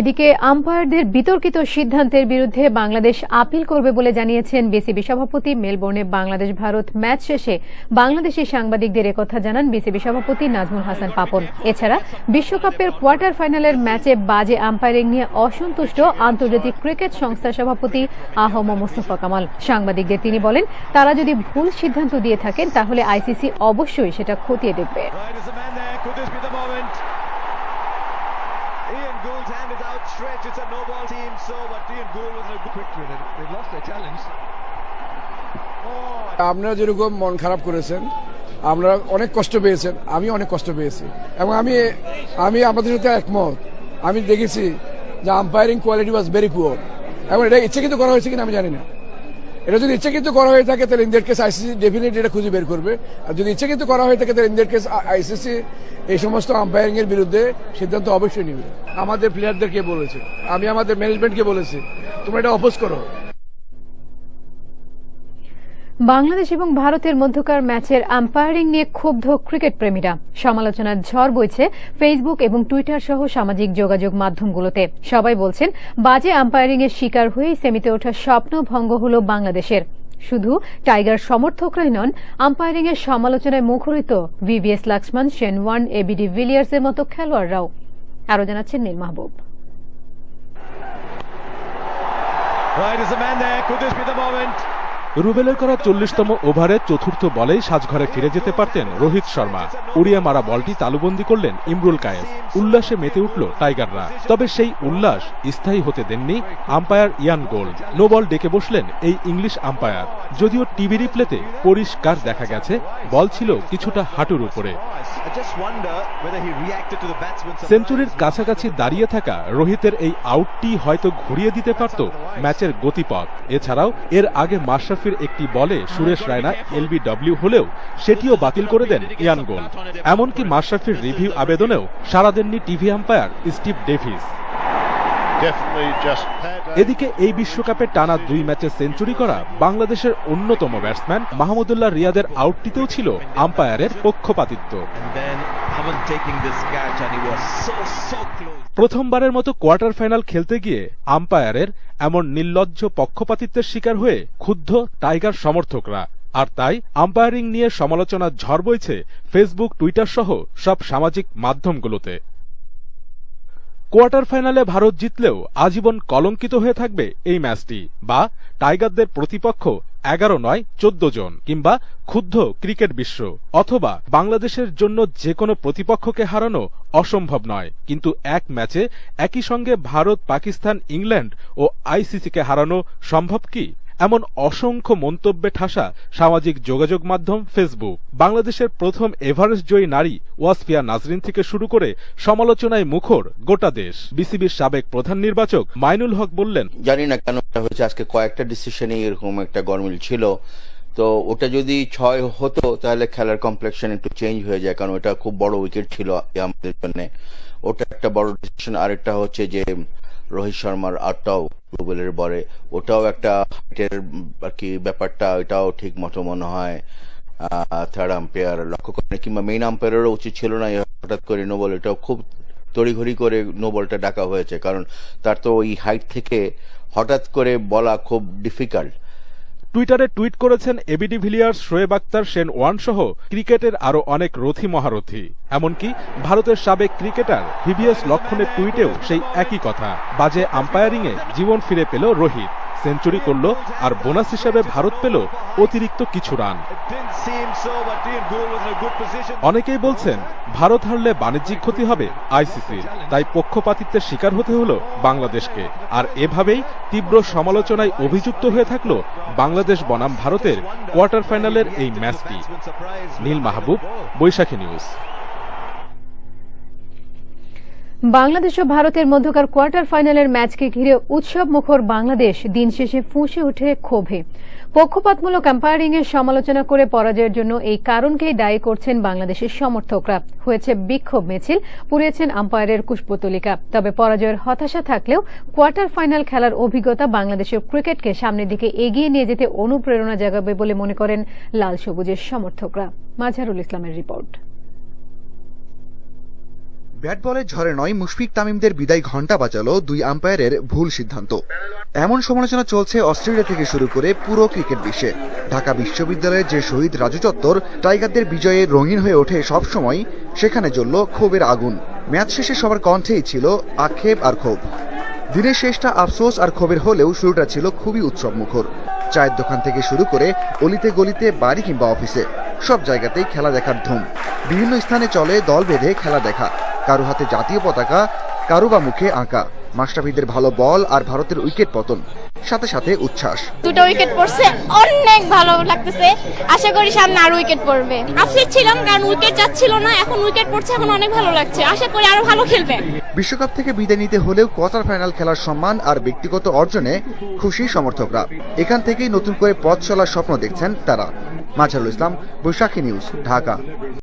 এদিকে আম্পায়ারদের বিতর্কিত সিদ্ধান্তের বিরুদ্ধে বাংলাদেশ আপিল করবে বলে জানিয়েছেন বিসিবি সভাপতি মেলবোর্নে বাংলাদেশ ভারত ম্যাচ শেষে বাংলাদেশি সাংবাদিকদের একথা জানান বিসিবি সভাপতি নাজমুল হাসান পাপন। এছাড়া বিশ্বকাপের কোয়ার্টার ফাইনালের ম্যাচে বাজে আম্পায়ারিং নিয়ে অসন্তুষ্ট আন্তর্জাতিক ক্রিকেট সংস্থার সভাপতি আহম মোস্তফা কামাল। সাংবাদিকদের তিনি বলেন, তারা যদি ভুল সিদ্ধান্ত দিয়ে থাকেন, তাহলে আইসিসি অবশ্যই সেটা খতিয়ে দেখবে Right as a man there, could this be the moment? Ian Gould's hand is outstretched. It's a no ball team, so but Ian Gould was in a good quick with it. They've lost their challenge. oh, আপনারা যেরকম মন খারাপ করেছেন আপনারা অনেক কষ্ট পেয়েছেন আমি অনেক কষ্ট পেয়েছি এবং আমি আমি আপনাদের সাথে একমত আমি দেখেছি যে umpiring quality was very poor এবং এটা ইচ্ছাকৃত করা হয়েছে কিনা আমি জানি না এটা যদি ইচ্ছাকৃত করা হয়ে থাকে, তাহলে ইন্ডিয়ার কেস আইসিসি ডেফিনেটলি এটা খুঁজে বের করবে। আর যদি ইচ্ছাকৃত করা হয়ে থাকে, তাহলে ইন্ডিয়ার কেস আইসিসি এই সমস্ত আম্পায়ারিং এর বিরুদ্ধে সিদ্ধান্ত অবশ্যই নেবে। আমাদের প্লেয়ারদেরকে বলেছে, আমি আমাদের ম্যানেজমেন্টকে বলেছি, তোমরা এটা অপোজ করো। বাংলাদেশ এবং ভারতের মধ্যকার ম্যাচের আম্পায়ারিং নিয়ে ক্ষুব্ধ ক্রিকেট প্রেমীরা। সমালোচনার ঝড় বইছে ফেসবুক এবং টুইটার সহ সামাজিক যোগাযোগ মাধ্যমগুলোতে। সবাই বলছেন বাজে আম্পায়ারিং এর শিকার হয়েই সেমিতে ওঠার স্বপ্ন ভঙ্গ হল বাংলাদেশের। শুধু টাইগার সমর্থকরাই নন আম্পায়ারিং এর সমালোচনায় মুখরিত VVS Laxman Shane Warne ABD ভিলিয়ার্সের মতো খেলোয়াড়রাও। আরও জানাচ্ছেন নীল মাহবুব। Right as a man there, could this be the moment? রুবেলের করা চল্লিশতম ওভারে চতুর্থ বলেই সাজঘরে ফিরে যেতে পারতেন রোহিত শর্মা। উড়িয়ে মারা বলটি তালুবন্দি করলেন ইমরুল কায়েস। উল্লাসে মেতে উঠল টাইগাররা। তবে সেই উল্লাস স্থায়ী হতে দেননি umpire Ian Gould no ball ডেকে বসলেন এই ইংলিশ আম্পায়ার। যদিও টিভি রিপ্লেতে পরিষ্কার দেখা গেছে, বল ছিল কিছুটা হাঁটুর উপরে। I just wonder whether he reacted to the batsman. সেঞ্চুরির কাছাকাছি দাঁড়িয়ে থাকা রোহিতের এই আউটটি হয়তো ঘুরিয়ে দিতে পারত ম্যাচের গতিপথ। এছাড়াও এর আগে মাশরাফির একটি বলে সুরেশ রায়না এলবিডব্লিউ হলেও সেটিও বাতিল করে দেন ইয়ান গোল। এমনকি মাশরাফির রিভিউ আবেদনেও সাড়া দেননি টিভি আম্পায়ার স্টিভ ডেভিস। এদিকে এই বিশ্বকাপে টানা দুই ম্যাচে সেঞ্চুরি করা বাংলাদেশের অন্যতম ব্যাটসম্যান মাহমুদুল্লাহ রিয়াদের আউটটিতেও ছিল আম্পায়ারের পক্ষপাতিত্ব. প্রথমবারের মতো কোয়ার্টার ফাইনাল খেলতে গিয়ে আম্পায়ারের এমন নির্লজ্জ পক্ষপাতিত্বের শিকার হয়ে ক্ষুব্ধ টাইগার সমর্থকরা। আর তাই আম্পায়ারিং নিয়ে সমালোচনার ঝড় বইছে ফেসবুক টুইটার সহ সব সামাজিক মাধ্যমগুলোতে। কোয়ার্টার ফাইনালে ভারত জিতলেও আজীবন কলঙ্কিত হয়ে থাকবে এই ম্যাচটি, বা টাইগারদের প্রতিপক্ষ এগারো নয়, চোদ্দ জন, কিংবা ক্ষুব্ধ ক্রিকেট বিশ্ব, অথবা বাংলাদেশের জন্য যে কোনো প্রতিপক্ষকে হারানো অসম্ভব নয়। কিন্তু এক ম্যাচে একই সঙ্গে ভারত, পাকিস্তান, ইংল্যান্ড ও আইসিসিকে হারানো সম্ভব কি? এমন অসংখ্য মন্তব্যে ঠাসা সামাজিক যোগাযোগ মাধ্যম ফেসবুক। বাংলাদেশের প্রথম এভারেস্ট জয়ী নারী ওয়াসফিয়া নাজরিন থেকে শুরু করে সমালোচনায় মুখর গোটা দেশ। বিসিবির সাবেক প্রধান নির্বাচক মাইনুল হক বললেন, জানি না কেন হয়েছে, আজকে কয়েকটা ডিসিশনে এরকম একটা গরমিল ছিল। তো ওটা যদি ছয় হতো, তাহলে খেলার কমপ্লেকশন একটু চেঞ্জ হয়ে যায়, কারণ ওটা খুব বড় উইকেট ছিল আমাদের জন্য। ওটা একটা বড় ডিসিশন আরেকটা হচ্ছে যে রোহিত শর্মার আটটাও রুবেলের বরে। ওটাও একটা হাইটের আর কি ব্যাপারটা ওটাও ঠিক মতো মনে হয় থার্ড আম্পায়ার লক্ষ্য করে কিংবা মেইন আম্পায়ারেরও উচিত ছিল না হঠাৎ করে নো বল এটাও খুব তড়িঘড়ি করে নো বলটা ডাকা হয়েছে। কারণ তার তো ওই হাইট থেকে হঠাৎ করে বলা খুব ডিফিকাল্ট টুইটারে টুইট করেছেন ABD Villiers Shoaib Akhtar Shane Warne সহ ক্রিকেটের আরও অনেক রথী মহারথী। এমনকি ভারতের সাবেক ক্রিকেটার ভিভিএস লক্ষণের টুইটেও সেই একই কথা। বাজে আম্পায়ারিংয়ে জীবন ফিরে পেল রোহিত। সেঞ্চুরি করল আর বোনাস হিসেবে ভারত পেল অতিরিক্ত কিছু রান. অনেকেই বলছেন, ভারত হারলে বাণিজ্যিক ক্ষতি হবে আইসিসির, তাই পক্ষপাতিত্বের শিকার হতে হলো বাংলাদেশকে। আর এভাবেই তীব্র সমালোচনায় অভিযুক্ত হয়ে থাকল বাংলাদেশ বনাম ভারতের কোয়ার্টার ফাইনালের এই ম্যাচটি। নীল মাহবুব, বৈশাখী নিউজ। বাংলাদেশ ও ভারতের মধ্যকার কোয়ার্টার ফাইনালের ম্যাচকে ঘিরে উৎসব মুখর বাংলাদেশ দিন শেষে ফুঁসে ওঠে ক্ষোভে। পক্ষপাতমূলক আম্পায়ারিং এর সমালোচনা করে পরাজয়ের জন্য এই কারণকেই দায়ী করছেন বাংলাদেশের সমর্থকরা। হয়েছে বিক্ষোভ মিছিল, পুড়িয়েছেন আম্পায়ারের কুশপুতলিকা। তবে পরাজয়ের হতাশা থাকলেও কোয়ার্টার ফাইনাল খেলার অভিজ্ঞতা বাংলাদেশের ক্রিকেটকে সামনের দিকে এগিয়ে নিয়ে যেতে অনুপ্রেরণা জাগাবে বলে মনে করেন লাল সবুজের সমর্থকরা। মাঝারুল ইসলামের রিপোর্ট। ব্যাট বলের ঝড়ে নয় মুশফিক তামিমদের বিদায় ঘণ্টা বাজালো দুই আম্পায়ারের ভুল সিদ্ধান্ত। এমন সমালোচনা চলছে অস্ট্রেলিয়া থেকে শুরু করে পুরো ক্রিকেট বিশ্বে। ঢাকা বিশ্ববিদ্যালয়ের যে শহীদ রাজু চত্বর, টাইগারদের বিজয়ে রঙিন হয়ে ওঠে সবসময়, সেখানে জ্বলল ক্ষোভের আগুন। ম্যাচ শেষে সবার কণ্ঠেই ছিল আক্ষেপ আর ক্ষোভ। দিনের শেষটা আফসোস আর ক্ষোভের হলেও শুরুটা ছিল খুবই উৎসব মুখর। চায়ের দোকান থেকে শুরু করে অলিতে গলিতে বাড়ি কিংবা অফিসে, সব জায়গাতেই খেলা দেখার ধুম। বিভিন্ন স্থানে চলে দল বেঁধে খেলা দেখা। কারও হাতে জাতীয় পতাকা কারও বা মুখে আঁকা। মাস্টারফিদের ভালো বল আর ভারতের উইকেট পতন। সাথে সাথে উচ্ছ্বাস। দুটো উইকেট পড়ছে অনেক ভালো লাগতেছে। আশা করি সামনে আরও উইকেট পড়বে। আপসেট ছিলাম কারণ উইকেট যাচ্ছিল না এখন উইকেট পড়ছে এখন অনেক ভালো লাগছে। আশা করি আরও ভালো খেলবে। বিশ্বকাপ থেকে বিদায় নিতে হলেও কোয়ার্টার ফাইনাল খেলার সম্মান আর ব্যক্তিগত অর্জনে খুশি সমর্থকরা। এখান থেকেই নতুন করে পথ চলার স্বপ্ন দেখছেন তারা। মাঝারুল ইসলাম বৈশাখী নিউজ ঢাকা।